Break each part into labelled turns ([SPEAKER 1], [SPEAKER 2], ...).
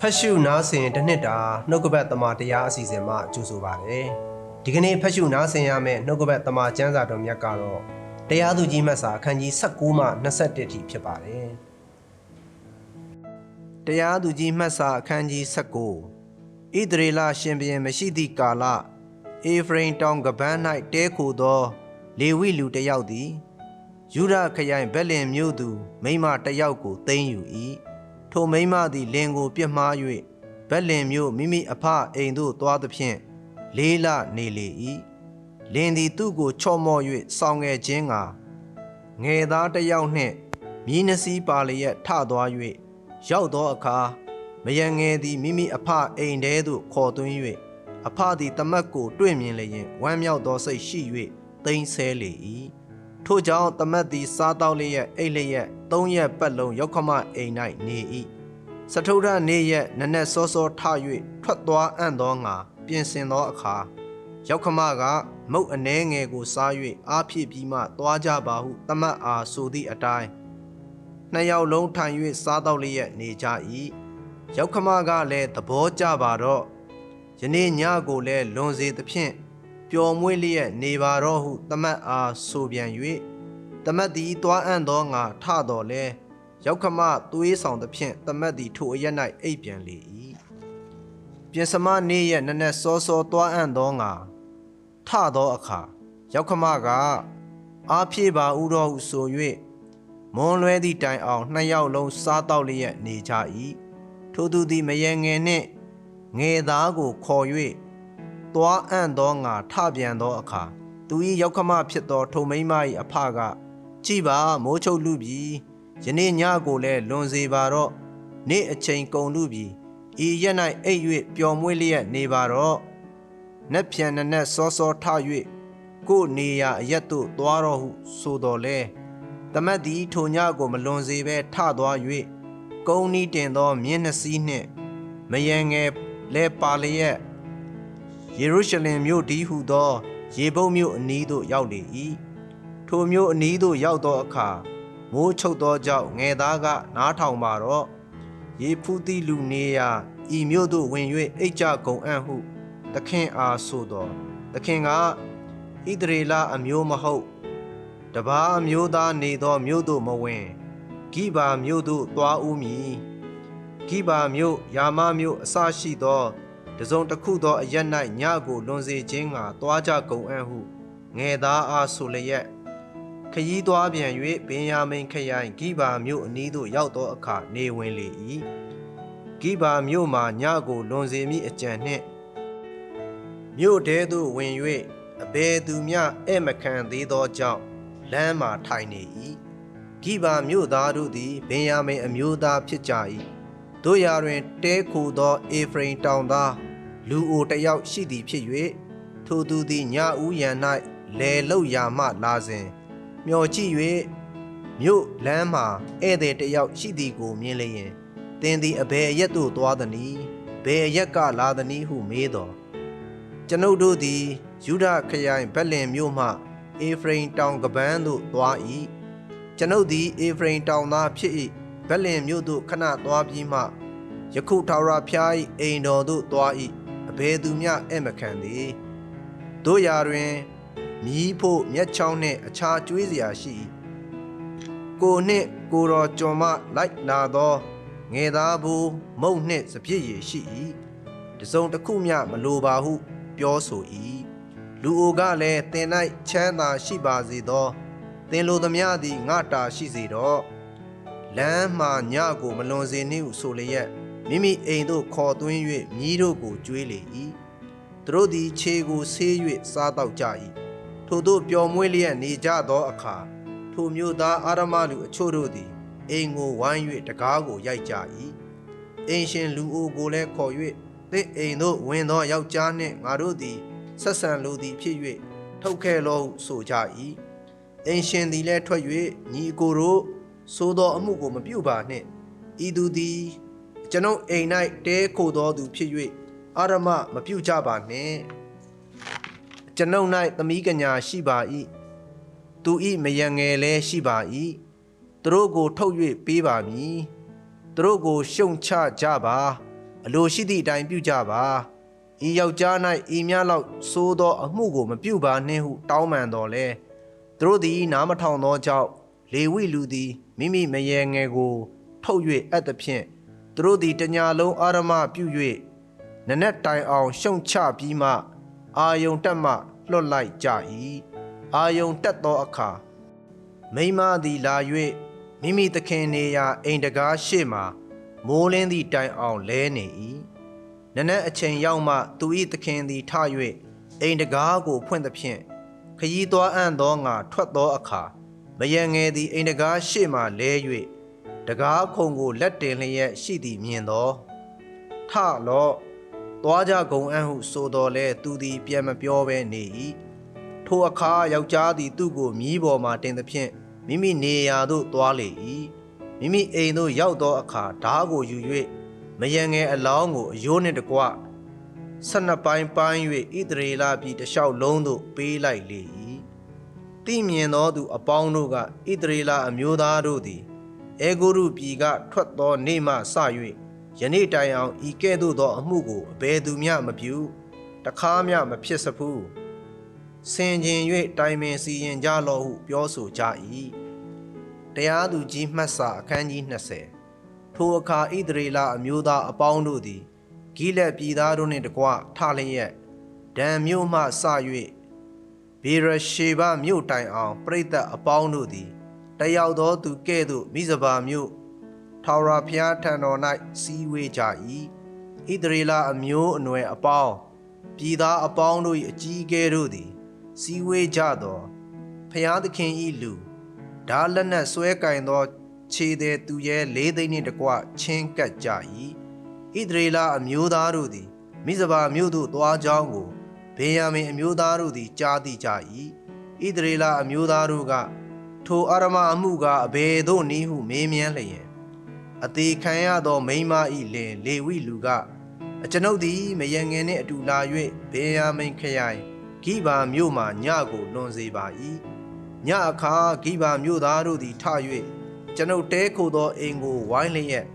[SPEAKER 1] ဖတ်ရှုနားဆင်တစ်နှစ်တာနှုတ်ကပတ်တမန်တရားအစီအစဉ်မှာကြိုဆိုပါရစေဒီကနေ့ဖတ်ရှုနားဆင်ရမယ့်နှုတ်ကပတ်တမန်ကျမ်းစာတော်မြတ်ကတော့တရားသူကြီးမတ်စာအခန်းကြီး19မှ21ထိဖြစ်ပါတယ်တရားသူကြီးမတ်စာအခန်းကြီး19ဣသရေလရှင်ဘုရင်မရှိသည့်ကာလအေဖရိမ်တောင်ကပန်း၌တဲခိုသောလေဝိလူတစ်ယောက်သည်ယူဒခရိုင်ဗက်လင်မြို့သူမိန်းမတစ်ယောက်ကိုသိမ်းယူ၏ ထိုမိန်းမသည်လင်ကိုပြစ်မှား၍ဗက်လင်မြို့မိမိအဖအိမ်သို့သွားသဖြင့်လေးလနေလေ၏လင်သည်သူ့ကိုချော့မော့၍စောင်းငယ်ခြင်းကငယ်သားတစ်ယောက်နှင့်မြင်းနှစီးပါလျက်ထသွား၍ရောက်သောအခါမယံငယ်သည်မိမိအဖအိမ်ထဲသို့ခေါ်သွင်း၍အဖသည်တမတ်ကို တွေ့မြင်လျင်ဝမ်းမြောက်သောစိတ်ရှိ၍တိမ်ဆဲလေ၏ ထို့ကြောင့်တမတ်သည်စားတောက်လျက်အိတ်လျက်သုံးရက်ပတ်လုံးရောက်ခမအိမ်၌နေ၏စထုဒ္ဓနေ့ရက်နက်နက်စောစောထ၍ထွက်သွားအံ့သောငါပြင်ဆင်သောအခါရောက်ခမကမုတ်အနှဲငယ်ကိုစား၍အားဖြစ်ပြီးမှသွားကြပါဟုတမတ်အားဆိုသည့်အတိုင်းနှစ်ယောက်လုံးထိုင်၍စားတောက်လျက်နေကြ၏ရောက်ခမကလည်းသဘောကျပါတော့ယနေ့ညကိုလည်းလွန်စေသဖြင့် ပျော်မွေ့လျက်နေပါတော့ဟုတမတ်အားဆိုပြန်၍တမတ်သည်တွားအံ့သောငါထတော်လဲရောက်ခမသွေးဆောင်သဖြင့်တမတ်သည်ထိုအရက်၌အိပ်ပြန်လေ၏ပြင်စမနေ့ရက်နက်နက်စောစောတွားအံ့သောငါထသောအခါရောက်ခမကအားဖြည့်ပါဥတော်ဟုဆို၍မွန်လွဲသည့်တိုင်အောင်နှစ်ယောက်လုံးစားတော့လျက်နေကြ၏ထိုသူသည်မယငယ်နှင့်ငယ်သားကိုခေါ်၍ သွားအံ့သောငါထပြန်သောအခါသူ၏ရောက်ခမဖြစ်သောထုံမိမ၏အဖကကြည်ပါမိုးချုပ်လူပြီယနေ့ညကိုလည်းလွန်စေပါတော့နေ့အချိန်ကုန်လူပြီဤရက်၌အိပ်၍ပျော်မွေ့လျက်နေပါတော့နက်ဖြန်နက်နက်စောစောထ၍ကို့နေရာအရက်သို့သွားတော့ဟုဆိုတော်လဲတမတ်သည်ထိုညကိုမလွန်စေဘဲထသွား၍ကုန်းနီးတင်သောမြင်းနှစီးနှင့်မယံငယ်လဲပါလျက် ယေရုရှလင်မြို့ဒီဟုသော ရေဘုတ်မြို့အနီးသို့ရောက်လေ၏ထိုမြို့အနီးသို့ရောက်သောအခါမိုးချုပ်သောကြောင့်ငယ်သားကနားထောင်ပါတော့ရေဖူးသည့်လူနေရာဤမြို့သို့ဝင်၍အိတ်ကြကုန်အံ့ဟု သခင်အားဆိုတော်သခင်ကဣသရေလအမျိုးမဟုတ်တပါးအမျိုးသားနေသောမြို့သို့မဝင်ဂိဘာမြို့သို့သွားဦးမည်ဂိဘာမြို့ယာမမြို့အစရှိသော တစုံတစ်ခုသောအရက်၌ညကိုလွန်စေခြင်းကတွားကြကုန်အံ့ဟုငယ်သားအားဆိုလျက်ခยีသွားပြန်၍ဗင်ယာမိန်ခရိုင်ဂိဘာမြို့အနီးသို့ရောက်သောအခါနေဝင်လေ၏ဂိဘာမြို့မှညကိုလွန်စေမိအကြံနှင့်မြို့ထဲသို့ဝင်၍အဘယ်သူမျှဧမခံသေးသောကြောင့်လမ်းမှထိုင်နေ၏ဂိဘာမြို့သားတို့သည်ဗင်ယာမိန်အမျိုးသားဖြစ်ကြ၏တို့ရာတွင် တဲခိုသော အေဖရိမ်တောင်သား လူအိုတစ်ယောက်ရှိသည်ဖြစ်၍ထိုသူသည်ညဦးရန်၌လဲလုတ်ရာမှလာစဉ်မျော်ကြည့်၍မြို့လမ်းမှာဧည့်သည်တစ်ယောက်ရှိသည်ကိုမြင်လျင်သင်သည်အဘယ်အရက်သို့သွားသနည်းဘယ်အရက်ကလာသနည်းဟုမေးတော်ကျွန်ုပ်တို့သည်ယူဒခရိုင်ဗက်လင်မြို့မှအေဖရိမ်တောင်ကပန်းသို့သွား၏ကျွန်ုပ်သည်အေဖရိမ်တောင်သားဖြစ်၏ဗက်လင်မြို့သို့ခဏသွားပြီးမှယခုထာဝရဖျား၏အိမ်တော်သို့သွား၏အ ဘယ်သူမျှဧမခံသည်တို့ရာတွင်မြီးဖို့မျက်ချောင်းနှင့်အခြားကျွေးစရာရှိ၏ကိုနှင့်ကိုတော်ကြုံမလိုက်လာသောငယ်သားဘူးမုံနှင့်စပြည့်ရည်ရှိ၏တစုံတစ်ခုမျှမလိုပါဟု ပြောဆို၏လူအိုကလည်းတင်၌ချမ်းသာရှိပါစေသောသင်လိုသမျှသည်ငါတာရှိစေတော့လမ်းမှညကိုမလွန်စေနှင့်ဟုဆိုလျက် မိမိအိမ်သို့ခေါ်သွင်း၍မြီးတို့ကိုကျွေးလေ၏သူတို့သည်ခြေကိုဆေး၍စားတော့ကြ၏ထို့သို့ပျော်မွေ့လျက်နေကြသောအခါထိုမျိုးသားအာရမလူအချို့တို့သည်အိမ်ကိုဝိုင်း၍တကားကိုရိုက်ကြ၏အိမ်ရှင်လူအိုကိုလည်းခေါ်၍သင့်အိမ်သို့ဝင်သောယောက်ျားနှင့်ငါတို့သည်ဆက်ဆံလိုသည်ဖြစ်၍ထုတ်ခဲ့လောဟုဆိုကြ၏အိမ်ရှင်သည်လည်းထွက်၍ညီအကိုတို့သို့သောအမှုကိုမပြုပါနှင့်ဤသူသည် ကျွန်ုပ်အိမ်၌တဲခိုသောသူဖြစ်၍အာရမမပြုကြပါနှင့်ကျွန်ုပ်၌သမီးကညာရှိပါ၏သူဤမယံငယ်လည်းရှိပါ၏သူတို့ကိုထုတ်၍ပေးပါမည်သူတို့ကိုရှုံချကြပါအလိုရှိသည့်အတိုင်းပြုကြပါဤယောက်ျား၌ဤများလောက်သိုးသောအမှုကိုမပြုပါနှင့်ဟုတောင်းပန်တော်လဲသူတို့သည်နားမထောင်သောကြောင့်လေဝိလူသည်မိမိမရေငယ်ကို ထုတ်၍အပ်သဖြင့် သူတို့သည်တညာလုံးအာရမပြု၍နနက်တိုင်အောင် ရှုံချပြီးမှ အာယုံတက်မှလွတ်လိုက်ကြ၏အာယုံတက်သောအခါမိန်းမသည်လာ၍မိမိသခင်နေရာအိမ်တကားရှေ့မှမိုးလင်းသည့်တိုင်အောင်လဲနေ၏နနက်အချိန်ရောက်မှ သူ၏သခင်သည်ထ၍အိမ်တကားကိုဖွင့်သဖြင့်ခยีသွားအံ့သောငါထွက်သောအခါမယံငယ်သည်အိမ်တကားရှေ့မှလဲ၍ တကားခုံကိုလက်တင်လျက်ရှိသည်မြင်သောထလော့သွားကြကုန်အံ့ဟုဆိုတော်လဲသူသည်ပြန်မပြောဘဲနေ၏ထိုအခါယောက်ျားသည်သူ့ကိုမြီးပေါ်မှတင်သဖြင့်မိမိနေရာသို့သွားလေ၏မိမိအိမ်သို့ရောက်သောအခါဓားကိုယူ၍မယံငယ်အလောင်းကိုအယိုးနှင့်တကွဆက်နှစ်ပိုင်းပိုင်း၍ဣသရေလပြည်တစ်လျှောက်လုံးသို့ပေးလိုက်လေ၏တိမြင်သောသူအပေါင်းတို့ကဣသရေလအမျိုးသားတို့သည် အေဂုရုပြည်ကထွက်သောနေ့မှစ၍ယနေ့တိုင်အောင်ဤကဲ့သို့သောအမှုကိုအဘယ်သူမျှမပြုတခါမျှမဖြစ်စဖူးဆင်ခြင်၍တိုင်ပင်စီရင်ကြလော့ဟုပြောဆိုကြ၏တရားသူကြီးမှတ်စာအခန်းကြီး20ထိုအခါဣသရေလအမျိုးသားအပေါင်းတို့သည်ဂိလက်ပြည်သားတို့နှင့်တကွထလျက်ဒံမြို့မှစ၍ဘေရရှေဘမြို့တိုင်အောင် ပြိတ္တအပေါင်းတို့သည် တယောက်သောသူကဲ့သို့မိဇဘာမြို့ထာဝရဘုရားထံတော်၌စီးဝေးကြ၏ဣသရေလအမျိုးအနွယ်အပေါင်းပြည်သားအပေါင်းတို့၏အကြီးအကဲတို့သည် စီးဝေးကြသောဘုရားသခင်၏လူဒါလက်နက်ဆွဲကင်သော ခြေသည်သူရဲလေးသိန်းနှင့်တကွချင်းကပ်ကြ၏ဣသရေလအမျိုးသားတို့သည်မိဇဘာမြို့သို့သွားကြောင်းကိုဗေယံမင်အမျိုးသားတို့သည်ကြားသိကြ၏ဣသရေလအမျိုးသားတို့က ထိုအာရမအမှုကအဘယ်သို့နည်းဟုမေးမြန်းလျင်အသေးခံရသောမိန်းမဤလင်လေဝိလူကအကျွန်ုပ်သည်မယံငယ်နှင့်အတူလာ၍ဘေးယာမိန်ခရိုင်ဂိဘာမြို့မှညကိုလွန်စေပါ၏ညအခါဂိဘာမြို့သားတို့သည်ထ၍ကျွန်ုပ်တဲခိုသောအိမ်ကိုဝိုင်းလျက်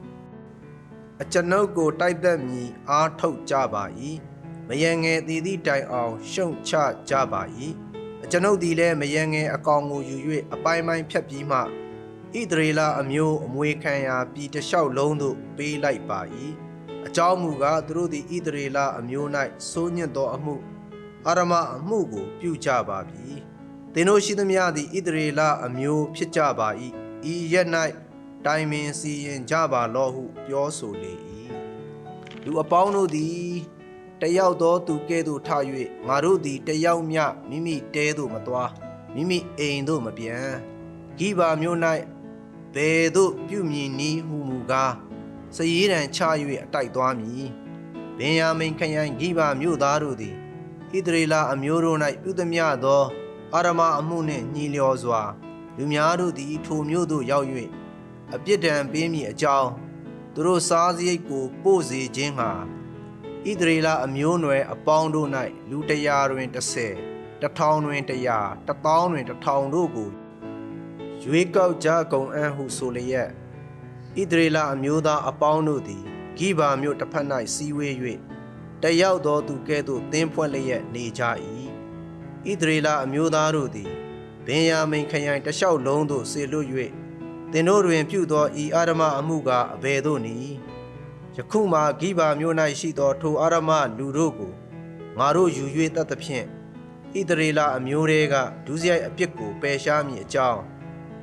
[SPEAKER 1] အကျွန်ုပ်ကိုတိုက်သက်မည်အားထုတ်ကြပါ၏မယံငယ်တည်သည့်တိုင်အောင်ရှုံချကြပါ၏အ ကျွန်ုပ်သည်လည်းမယံငယ်အကောင်ကိုယူ၍အပိုင်းပိုင်းဖြတ်ပြီးမှဣသရေလအမျိုးအမွေခံရာပြည်တစ်လျှောက်လုံးသို့ပေးလိုက်ပါ၏အကြောင်းမူကားသူတို့သည်ဣသရေလအမျိုး၌စိုးညစ်သောအမှုအာရမအမှုကိုပြုကြပါပြီသင်တို့ရှိသမျှသည်ဣသရေလအမျိုးဖြစ်ကြပါ၏ဤရက်၌တိုင်ပင်စီရင်ကြပါလော့ဟု ပြောဆိုလေ၏လူအပေါင်းတို့သည် တယောက်သောသူကဲ့သို့ထ၍ငါတို့သည်တယောက်မျှမိမိတဲသို့မသွားမိမိအိမ်သို့မပြန်ဂိဘာမြို့၌ဘယ်သို့ပြုမည်နည်းဟုမူကားစည်ရည်တံချ၍အတိုက်သွားမည်ဗင်ယာမိန်ခရိုင်ဂိဘာမြို့သားတို့သည်ဣသရေလအမျိုးတို့၌ပြုသမျှသောအာရမအမှုနှင့်ညီလျော်စွာလူများတို့သည်ထိုမြို့သို့ရောက်၍အပြစ်ဒဏ်ပေးမည်အကြောင်းသူတို့စားစရိတ်ကိုပို့စေခြင်းဟာ ဣသရေလအမျိုးနွယ်အပေါင်းတို့၌လူတရာတွင်30တထောင်တွင်တရာတပေါင်းတွင်တထောင်တို့ကိုရွေးကောက်ကြကုန်အံ့ဟုဆိုလျက်ဣသရေလအမျိုးသားအပေါင်းတို့သည်ဂိဘာမြို့တစ်ဖက်၌စီးဝေး၍တယောက်သောသူကဲ့သို့သင်းဖွဲ့လျက်နေကြ၏ဣသရေလအမျိုးသားတို့သည်ဗင်ယာမိန်ခရိုင်တစ်လျှောက်လုံးသို့ဆေလွတ်၍သင်တို့တွင်ပြုသောဤအာရမအမှုကအဘယ်သို့နည်း ယခုမှဂိဘာမြို့၌ရှိသော ထိုအာရမလူတို့ကိုငါတို့ယူ၍တတ်သဖြင့်ဣသရေလအမျိုးတွေကဒုစရိုက်အပြစ်ကိုပယ်ရှားမည်အကြောင်း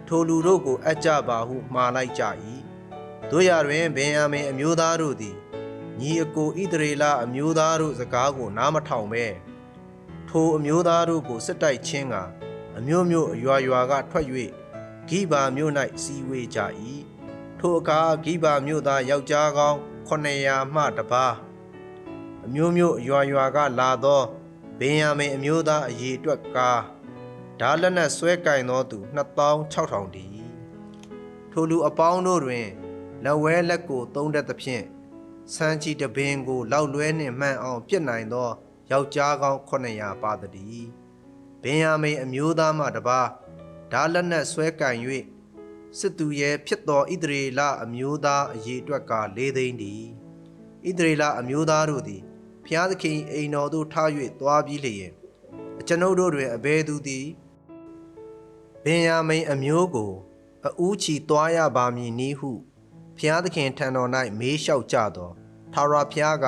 [SPEAKER 1] ထိုလူတို့ကိုအပ်ကြပါဟုမှားလိုက်ကြ၏တို့ရတွင်ဗင်ယာမင်အမျိုးသားတို့သည်ညီအကိုဣသရေလအမျိုးသားတို့စကားကိုနားမထောင်ပဲထိုအမျိုးသားတို့ကိုစစ်တိုက်ခြင်းကအမျိုးမျိုးအရွာရွာကထွက်၍ဂိဘာမြို့၌စီဝေးကြ၏ထိုအခါဂိဘာမြို့သားယောက်ျားကောင်း 900မှတပါးအမျိုးမျိုးအရွာရွာကလာသောဗင်ယာမိန်အမျိုးသားအရေအတွက်ကားဓာလက်နက်ဆွဲကင်သောသူ2600တည်းထိုလူအပေါင်းတို့တွင်လက်ဝဲလက်ကိုသုံးတတ်သဖြင့်စမ်းချီတပင်ကို လောက်လွဲနှင့်မှန်အောင်ပြစ်နိုင်သောယောက်ျားကောင်း900ပါသည်ဗင်ယာမိန်အမျိုးသားမှတပါးဓာလက်နက်ဆွဲကင်၍ စစ်သူရဲဖြစ်သောဣသရေလအမျိုးသားအရေအတွက်က၄သိန်းတည်းဣသရေလအမျိုးသားတို့သည်ဖျားသခင်အိမ်တော်သို့ထား၍သွားပြီးလျင်အကျွန်ုပ်တို့တွင်အဘယ်သူသည်ဗင်ယာမိန်အမျိုးကိုအဦးချီသွားရပါမည်နည်းဟုဖျားသခင်ထံတော်၌မေးလျှောက်ကြသောထာဝရဘုရားက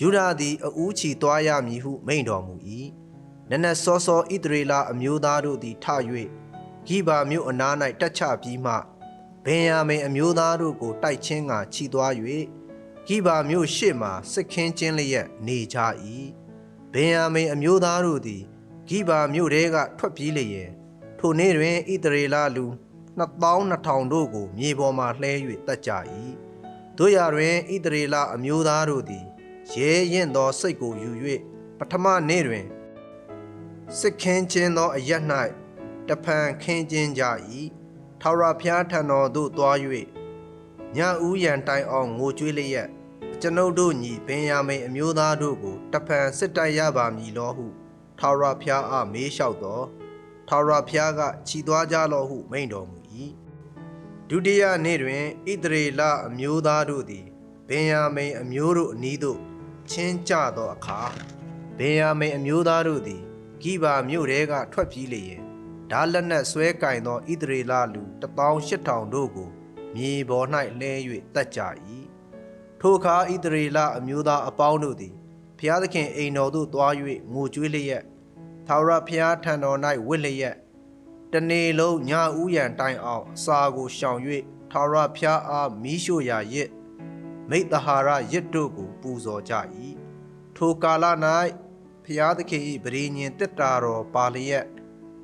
[SPEAKER 1] ယူဒာသည်အဦးချီသွားရမည်ဟုမိန့်တော်မူ၏နက်နက်စောစောဣသရေလအမျိုးသားတို့သည်ထ၍ ဂိဗာမြို့အနား၌တက်ချပြီးမှဗင်ယာမိန်အမျိုးသားတို့ကိုတိုက်ချင်းကခြိသွား၍ဂိဗာမြို့ရှေ့မှစစ်ခင်းကျင်းလျက်နေကြ၏ဗင်ယာမိန်အမျိုးသားတို့သည်ဂိဗာမြို့ထဲကထွက်ပြေးလျက်ထိုနေ့တွင်ဣသရေလလူ2200တို့ကိုမြေပေါ်မှလှဲ၍တက်ကြ၏တို့ရတွင်ဣသရေလအမျိုးသားတို့သည်ရဲရင်သောစိတ်ကိုယူ၍ပထမနေ့တွင်စစ်ခင်းခြင်းသောအရက်၌ တဖန်ခင်းခြင်းကြ၏ထာဝရဘုရားထံတော်သို့သွား၍ညဦးရန်တိုင်အောင်ငိုကြွေးလျက်ကျွန်ုပ်တို့ညီဘင်ယာမိန်အမျိုးသားတို့ကိုတဖန်စစ်တိုက်ရပါမည်လောဟုထာဝရဘုရားအားမေးလျှောက်တော်ထာဝရဘုရားကခြိသွားကြလောဟုမိန့်တော်မူ၏ဒုတိယနေ့တွင်ဣသရေလအမျိုးသားတို့သည်ဘင်ယာမိန်အမျိုးတို့အနီးသို့ချင်းကြသောအခါဘင်ယာမိန်အမျိုးသားတို့သည်ဂိဗာမြို့ထဲကထွက်ပြေးလျင် ဓာလက်နက်ဆွဲကင်သောဣသရေလလူ18000တို့ကို မြေပေါ်၌လဲ၍တက်ကြ၏ထိုအခါဣသရေလအမျိုးသားအပေါင်းတို့သည်ဖျားသခင်အိမ်တော်သို့သွား၍ငိုကြွေးလျက်သာဝရဖျားထံတော်၌ဝစ်လျက်တနေ့လုံးညဦးရန်တိုင်အောင်အစာကိုရှောင်၍သာဝရဖျားအားမီးရှို့ရာရစ်မိတ္တဟာရရစ်တို့ကို ပူဇော်ကြ၏ထိုကာလ၌ဖျားသခင်၏ဗြေညင်တက်တာတော်ပါလျက်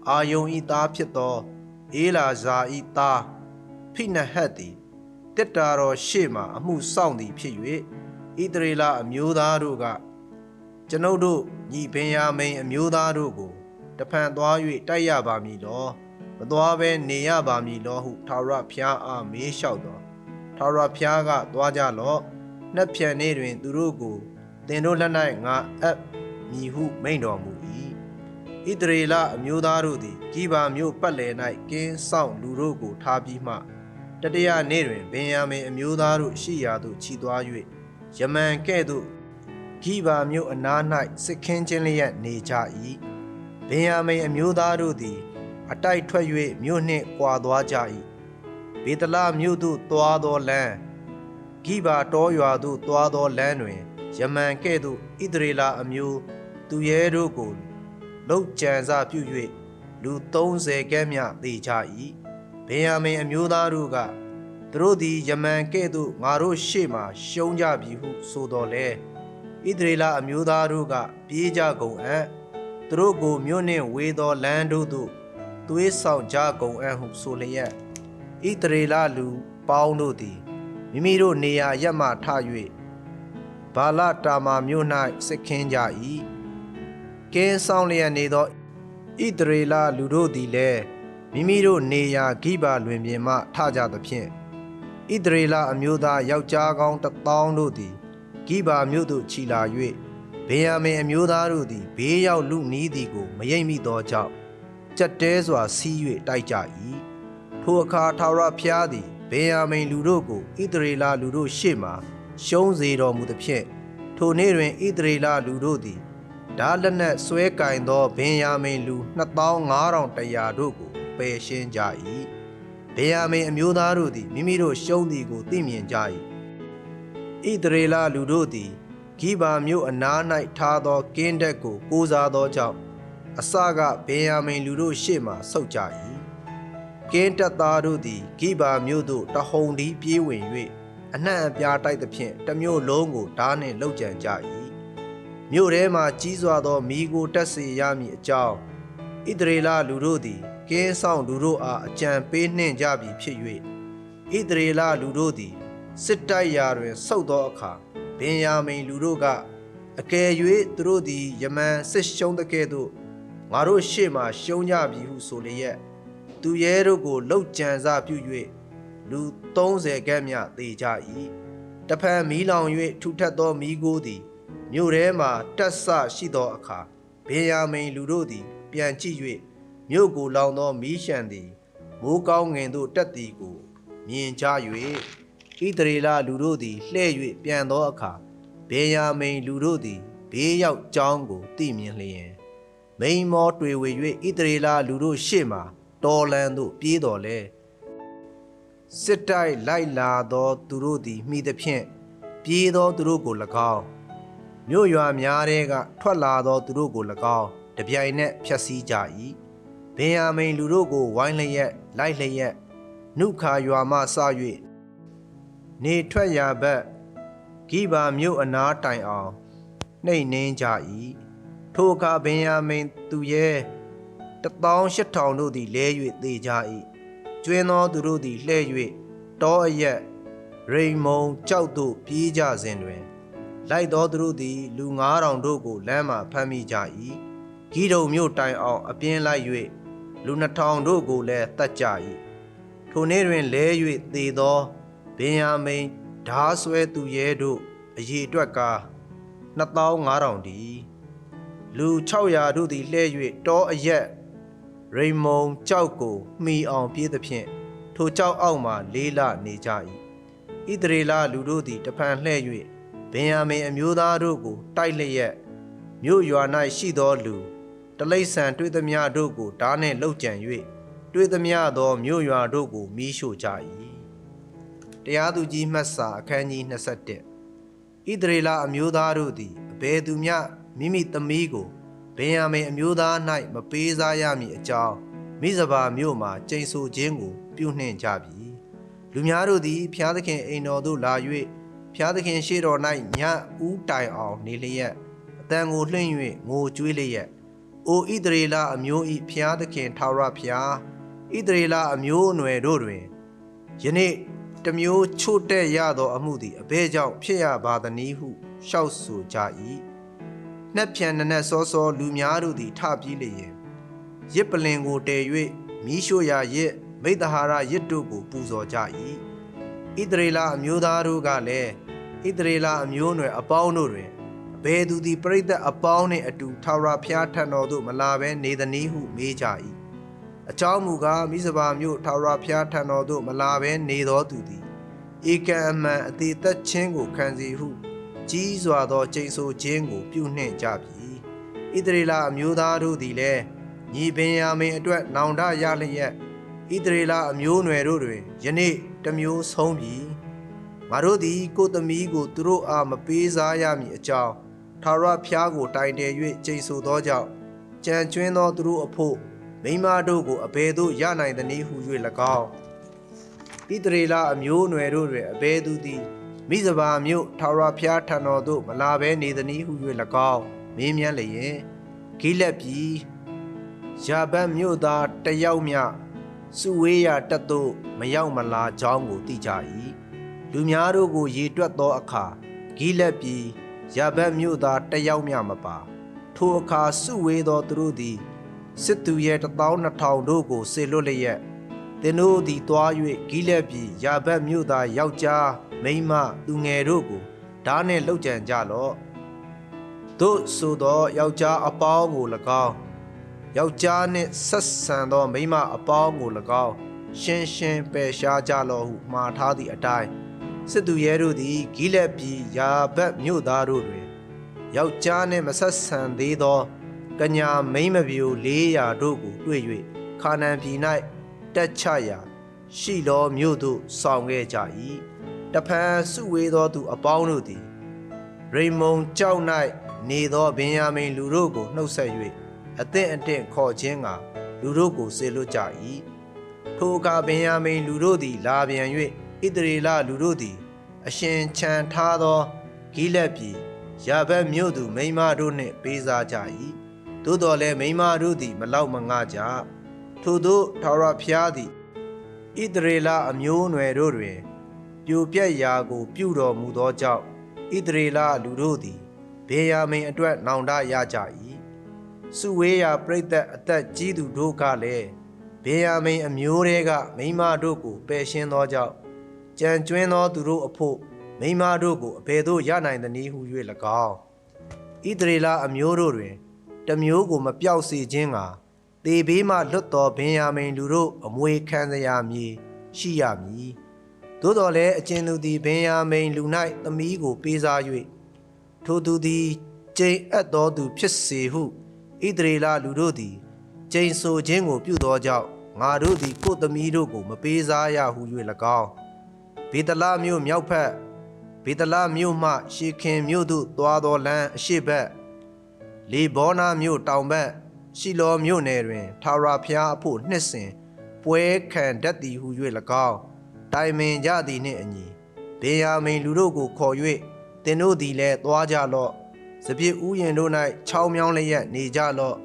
[SPEAKER 1] အာယုံဤသားဖြစ်သောအေလာဇာဤသားဖိနဟတ်သည်တက်တာတော်ရှေ့မှအမှုဆောင်သည်ဖြစ်၍ဣသရေလအမျိုးသားတို့ကကျွန်ုပ်တို့ညီဘင်ယာမိန်အမျိုးသားတို့ကိုတဖန်သွား၍တိုက်ရပါမည်လောမသွားဘဲနေရပါမည်လောဟုထာဝရဘုရားအားမေးလျှောက်တော်ထာဝရဘုရားကသွားကြလော့နှက်ဖြန်နေ့တွင် သူတို့ကိုသင်တို့လက်၌ငါအပ်မည်ဟုမိန့်တော်မူ၏ ဣသရေလအမျိုးသားတို့သည်ဂိဗာမြို့ပတ်လည်၌ကင်းဆောင်လူတို့ကိုထားပြီးမှတတရနေ့တွင်ဗင်ယာမိန်အမျိုးသားတို့ရှိရာသို့ခြိသွား၍ယမန်ကဲ့သို့ဂိဗာမြို့အနား၌စစ်ခင်းခြင်းလျက်နေကြ၏ဗင်ယာမိန်အမျိုးသားတို့သည် အတိုက်ထွက်၍မြို့နှင့်ကွာသွားကြ၏ဗေဒလမြို့သို့သွားသောလမ်းဂိဗာတောရွာသို့သွားသောလမ်းတွင်ယမန်ကဲ့သို့ဣသရေလအမျိုးသူရဲတို့ကို လှုပ်ကြံစားပြု၍လူ30ကဲ့မြသေကြ၏ဗေယမိန်အမျိုးသားတို့ကသူတို့သည်ယမန်ကဲ့သို့ငါတို့ရှေ့မှရှုံးကြပြီဟုဆိုတော်လဲဣသရေလအမျိုးသားတို့ကပြေးကြကုန်အံ့သူတို့ကိုမြို့နှင့်ဝေသောလမ်းတို့သို့သွေးဆောင်ကြကုန်အံ့ဟုဆိုလျက်ဣသရေလလူပေါင်းတို့သည်မိမိတို့နေရာရက်မှထ၍ဘာလတာမာမြို့၌စစ်ခင်းကြ၏ ကင်းဆောင်လျက်နေသောဣသရေလလူတို့သည်လည်းမိမိတို့နေရာဂိဗာလွင်ပြင်မှထကြသဖြင့်ဣသရေလအမျိုးသားယောက်ျားကောင်းတစ်သောင်းတို့သည်ဂိဗာမြို့သို့ခြီလာ၍ဗေယမင်အမျိုးသားတို့သည်ဘေးရောက်လူနီးသည်ကိုမရိပ်မိသောကြောင့်ကြက်တဲစွာစီး၍တိုက်ကြ၏ထိုအခါထာဝရဘုရားသည်ဗေယမင်လူတို့ကိုဣသရေလလူတို့ရှေ့မှရှုံးစေတော်မူသဖြင့်ထိုနေ့တွင်ဣသရေလလူတို့သည် ဓာလက်နက်ဆွဲကင်သောဗင်ယာမိန်လူ2500တို့ကိုပယ်ရှင်းကြ၏ဗင်ယာမိန်အမျိုးသားတို့သည်မိမိတို့ရှုံးသည်ကိုသိမြင်ကြ၏ဣသရေလလူတို့သည်ဂိဗာမြို့အနား၌ထားသောကင်းတက်ကိုကိုးစားသောကြောင့်အစကဗင်ယာမိန်လူတို့ရှေ့မှဆုတ်ကြ၏ကင်းတက်သားတို့သည်ဂိဗာမြို့သို့တဟုန်ဒီပြေးဝင်၍အနှံ့အပြားတိုက်သဖြင့်တစ်မြို့လုံးကိုဓားနှင့်လှုပ်ကြံကြ၏ မြို့ထဲမှကြီးစွာသောမိကိုတက်စေရမည်အကြောင်းဣသရေလလူတို့သည်ကင်းဆောင်လူတို့အားအကြံပေးနှင့်ကြပြီဖြစ်၍ဣသရေလလူတို့သည်စစ်တိုက်ရာတွင်ဆုတ်သောအခါဗင်ယာမိန်လူတို့ကအကယ်၍သူတို့သည်ယမန်စစ်ရှုံးတဲ့ကဲ့သို့ငါတို့ရှေ့မှရှုံးကြပြီဟုဆိုလျက်သူရဲတို့ကိုလှုပ်ကြံစားပြု၍လူ30ခန့်မြသေကြ၏တဖန်မီးလောင်၍ထူထပ်သောမီးကိုသည် မြို့ထဲမှတက်ဆရှိသောအခါဘေယာမိန်လူတို့သည် ပြန်ကြည့်၍မြို့ကိုလောင်သောမီးရှံသည်မိုးကောင်းငင်သို့တက်သည်ကို မြင်ကြ၍ဣသရေလလူတို့သည်လှဲ့၍ပြန်သောအခါဘေယာမိန်လူတို့သည်ဘေးရောက်ကြောင်းကိုသိမြင်လျင်မိန်မောတွေ့ဝေ၍ဣသရေလလူတို့ရှေ့မှတော်လန်သို့ပြေးတော်လဲစစ်တိုက်လိုက်လာသော သူတို့သည်မိသဖြင့်ပြေးသောသူတို့ကို၎င်း မြို့ရွာများတဲကထွက်လာသောသူတို့ကို၎င်းတပြိုင်နက်ဖျက်ဆီးကြ၏ဗင်ယာမိန်လူတို့ကိုဝိုင်းလျက်လိုက်လျက်နုခါရွာမှစ၍နေထွက်ရာဘက်ဂိဘာမြို့အနားတိုင်အောင်နှိမ့်နှင်းကြ၏ထိုအခါဗင်ယာမိန်သူရဲ့18000တို့သည်လဲ၍သေကြ၏ကျွင်းသောသူတို့သည်လှဲ့၍တောအရက်ရိမ်မုံကြောက်တို့ပြေးကြစဉ်တွင် လိုက်သောသူတို့သည်လူ9000တို့ကိုလမ်းမှဖမ်းမိကြ၏ဂီဒုံမြို့တိုင်အောင်အပြင်းလိုက်၍လူ2000တို့ကိုလည်းတတ်ကြ၏ထိုနေ့တွင်လဲ၍သေသောဗင်ယာမိန်ဓာဆွဲသူရဲတို့အရေးအတွက်က2500တည်လူ600တို့သည်လှဲ့၍တောအရက်ရိမ်မုံကြောက်ကိုမှီအောင်ပြေးသဖြင့်ထိုကြောက်အောက်မှလေးလနေကြ၏ဣသရေလလူတို့သည်တဖန်လှဲ့၍ ဗင်ယာမိန်အမျိုးသားတို့ကို တိုက်လျက်မြို့ရွာ၌ရှိသောလူတလိษံတွေ့သမျှတို့ကိုဓာနှင့်လှုပ်ကြံ၍တွေ့သမျှသောမြို့ရွာတို့ကိုမီးရှို့ကြ၏တရားသူကြီးမှတ်စာအခန်းကြီး21ဣသရေလအမျိုးသားတို့သည်အဘယ်သူမျှမိမိသမီးကိုဗင်ယာမိန်အမျိုးသား၌မပေးစားရမည်အကြောင်းမိဇဘာမြို့မှကျိန်ဆိုခြင်းကို ပြုနှင့်ကြပြီလူများတို့သည်ဖျားသခင်အိမ်တော်သို့လာ၍ ဖျားသခင်ရှေ့တော်၌ညဦးတိုင်အောင်နေလျက်အတန်ကိုလှင့်၍ငိုကြွေးလျက်အိုဣသရေလအမျိုး၏ဖျားသခင်ထာဝရဖျားဣသရေလအမျိုးအနွယ်တို့တွင်ယနေ့တစ်မျိုးချို့တဲ့ရသောအမှုသည်အဘဲကြောင့်ဖြစ်ရပါသနည်းဟုရှောက်ဆိုကြ၏နှက်ဖြန်နနက်စောစောလူများတို့သည်ထပြေးလျင်ရစ်ပလင်ကိုတည်၍မိရှို့ရာရစ်မိတ္တဟာရရစ်တို့ကိုပူဇော်ကြ၏ဣသရေလအမျိုးသားတို့ကလည်း ဣသရေလအမျိုးအနွယ်အပေါင်းတို့တွင်အဘယ်သူသည်ပြိတ္တအပေါင်းနှင့်အတူထာဝရဘုရားထံတော်သို့မလာဘဲနေသနည်းဟုမေးကြ၏အကြောင်းမူကားမိစပါမြို့ထာဝရဘုရားထံတော်သို့မလာဘဲနေသောသူသည်ဧကံအမှန်အသေးသက်ချင်းကိုခံစီဟု ကြီးစွာသောကျိန်ဆိုခြင်းကို ပြုနှင့်ကြပြီဣသရေလအမျိုးသားတို့သည်လည်းညီပင်ယာမင်အတွက်နောင်တရလျက်ဣသရေလအမျိုးအနွယ်တို့တွင်ယနေ့တစ်မျိုးဆုံးပြီ ငါတို့သည်ကိုယ်သမီးကိုသူတို့အားမပေးစားရမည်အကြောင်းထာဝရဘုရားကိုတိုင်တယ်၍ကျိန်ဆိုသောကြောင့်ကြံကျွင်းသောသူတို့အဖို့မိန်းမတို့ကိုအဘယ်သို့ရနိုင်သနည်းဟု၍၎င်းဣသရေလအမျိုးအနွယ်တို့တွင်အဘယ်သူသည်မိဇဘာမြို့ထာဝရဘုရားထံတော်သို့မလာဘဲနေသနည်းဟု၍၎င်းမင်းမြန်းလျင်ဂိလက်ပြည်ယာဘတ်မြို့သားတယောက်မျှစုဝေးရာတက်သို့မရောက်မလာကြောင်းကိုသိကြ၏ လူများတို့ကိုရေတွက်သောအခါဂိလက်ပြည်ယာဘတ်မြို့သားတယောက်မျှမပါ ထိုအခါစုဝေးသောသူတို့သည်စစ်သူရဲ့12000တို့ကိုဆေလွတ်လျက်သင်တို့သည်တွား၍ဂိလက်ပြည်ယာဘတ်မြို့သားယောက်ျားမိန်းမသူငယ်တို့ကိုဓာနှင့်လှုပ်ကြံကြလော့တို့ဆိုသောယောက်ျားအပေါင်းကို၎င်းယောက်ျားနှင့်ဆက်ဆံသောမိန်းမအပေါင်းကို၎င်းရှင်းရှင်းပယ်ရှားကြလော့ဟုမှားထားသည့်အတိုင်း စစ်သူရဲတို့သည်ဂိလက်ပြည်ယာဘတ်မြို့သားတို့တွင်ယောက်ျားနှင့်မဆက်ဆံသေးသောကညာမိန်းမပြို400တို့ကိုတွေ့၍ခါနန်ပြည်၌တက်ချရာရှိလောမြို့သို့ဆောင်ခဲ့ကြ၏တဖန်စုဝေးသောသူအပေါင်းတို့သည်ရိမုံကြောက်၌နေသောဗင်ယာမိန်လူတို့ကိုနှုတ်ဆက်၍အသင့်အတင့်ခေါ်ခြင်းကလူတို့ကိုစေလွတ်ကြ၏ထိုအခါဗင်ယာမိန်လူတို့သည်လာပြန်၍ ဣသရေလလူတို့သည် အရှင်ချန်ထားသောဂိလက်ပြည်ယာဘတ်မြို့သူမိန်းမတို့နှင့်ပေးစားကြ၏သို့တော်လည်းမိန်းမတို့သည် မလောက်မငှကြထို့သောထာဝရဘုရားသည်ဣသရေလအမျိုးအနွယ်တို့တွင် ပြိုပြက်ရာကို ပြုတော်မူသောကြောင့်ဣသရေလလူတို့သည်ဘေယာမိန်အတွက်နောင်တရကြ၏စုဝေးရာပြိသက်အသက်ကြီးသူတို့ကလည်းဘေယာမိန်အမျိုးတွေကမိန်းမတို့ကိုပယ်ရှင်းသောကြောင့် ကြံကျွင်းသောသူတို့အဖို့မိန်းမတို့ကိုအဘယ်သို့ရနိုင်သနည်းဟု၍၎င်းဣသရေလအမျိုးတို့တွင်တမျိုးကိုမပြောက်စေခြင်းကတေဘေးမှလွတ်သောဘင်ယာမိန်လူတို့အမွေခံစရာမည်ရှိရမည်သို့တော်လည်းအကျဉ်သူသည်ဘင်ယာမိန်လူ၌သမီးကိုပေးစား၍ထိုသူသည်ကျိန်အပ်သောသူဖြစ်စေဟုဣသရေလလူတို့သည်ကျိန်ဆိုခြင်းကိုပြုသောကြောင့်ငါတို့သည်ကိုယ်သမီးတို့ကိုမပေးစားရဟု၍၎င်း ဘေတလမြို့မြောက်ဖက်ဘေတလမြို့မှရှေခင်မြို့သို့သွားသောလမ်းအရှိဘက်လေဘောနာမြို့တောင်ဘက်ရှီလောမြို့နယ်တွင်ထာဝရဘုရားအဖို့နှစ်စဉ်ပွဲခံတတ်သည်ဟု၍၎င်းတိုင်ပင်ကြသည်နှင့်အညီဘေယာမိန်လူတို့ကိုခေါ်၍သင်တို့သည်လည်းသွားကြလော့စပြစ်ဥယျင်တို့၌ချောင်းမြောင်းလျက်နေကြလော့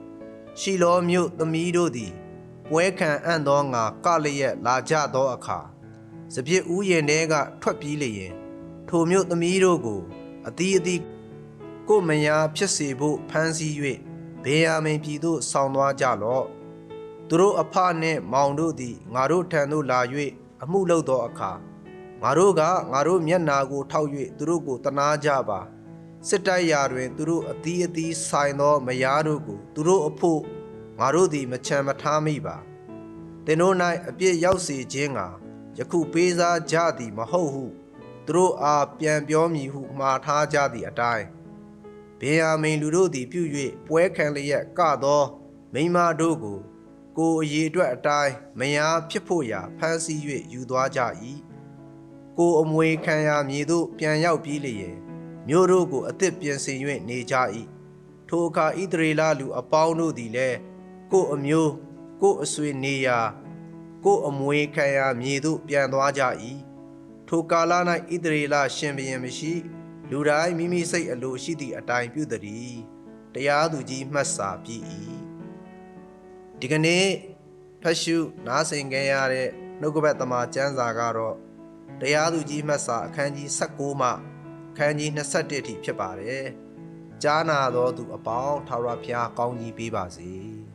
[SPEAKER 1] ရှီလောမြို့သမီးတို့သည်ပွဲခံအံ့သောငါကလျက်လာကြသောအခါ စပြစ်ဥယျင်ထဲကထွက်ပြေးလျင်ထိုမြို့သမီးတို့ကိုအသီးအသီးကိုမယာဖြစ်စေဖို့ဖမ်းဆီး၍ဘေးယာမင်ပြည်သို့ဆောင်းသွားကြလော့သူတို့အဖနှင့်မောင်တို့သည်ငါတို့ထံသို့လာ၍အမှုလုပ်သောအခါငါတို့ကငါတို့မျက်နာကိုထောက်၍သူတို့ကိုတနာကြပါစစ်တိုက်ရာတွင် သူတို့အသီးအသီးဆိုင်သောမယားတို့ကိုသူတို့အဖို့ငါတို့သည်မချမ်းမထားမိပါသင်တို့၌အပြစ်ရောက်စေခြင်းက ယခုပေးစားကြသည်မဟုတ်ဟုသူတို့အားပြန်ပြောမည်ဟုမှားထားကြသည့်အတိုင်းဘေယာမိန်လူတို့သည်ပြု၍ပွဲခံလျက်ကသော မိန်းမတို့ကို ကိုယ်အရေးအတွက်အတိုင်းမယားဖြစ်ဖို့ရာဖမ်းဆီး၍ယူသွားကြ၏ကိုယ်အမွေခံရာမြေသို့ပြန်ရောက်ပြီးလျင်မြို့တို့ကိုအသစ်ပြင်ဆင်၍နေကြ၏ထိုအခါဣသရေလလူအပေါင်းတို့သည်လည်းကိုယ်အမျိုးကိုယ်အဆွေနေရာ ကိုယ်အမွေခံရာမြေသို့ပြန်သွားကြ၏ထိုကာလ၌ဣသရေလရှင်ဘုရင်မရှိ လူတိုင်းမိမိစိတ်အလိုရှိသည့်အတိုင်းပြုသည်တရားသူကြီးမှတ်စာပြည့်၏ဒီကနေ့ဖတ်ရှုနားဆင်ကြရတဲ့နှုတ်ကပတ်သမာကျမ်းစာကတော့တရားသူကြီးမှတ်စာအခန်းကြီး16မှအခန်းကြီး21ထိဖြစ်ပါတယ်ကြားနာတော်သူအပေါင်းထာဝရဘုရားကောင်းကြီးပေးပါစေ။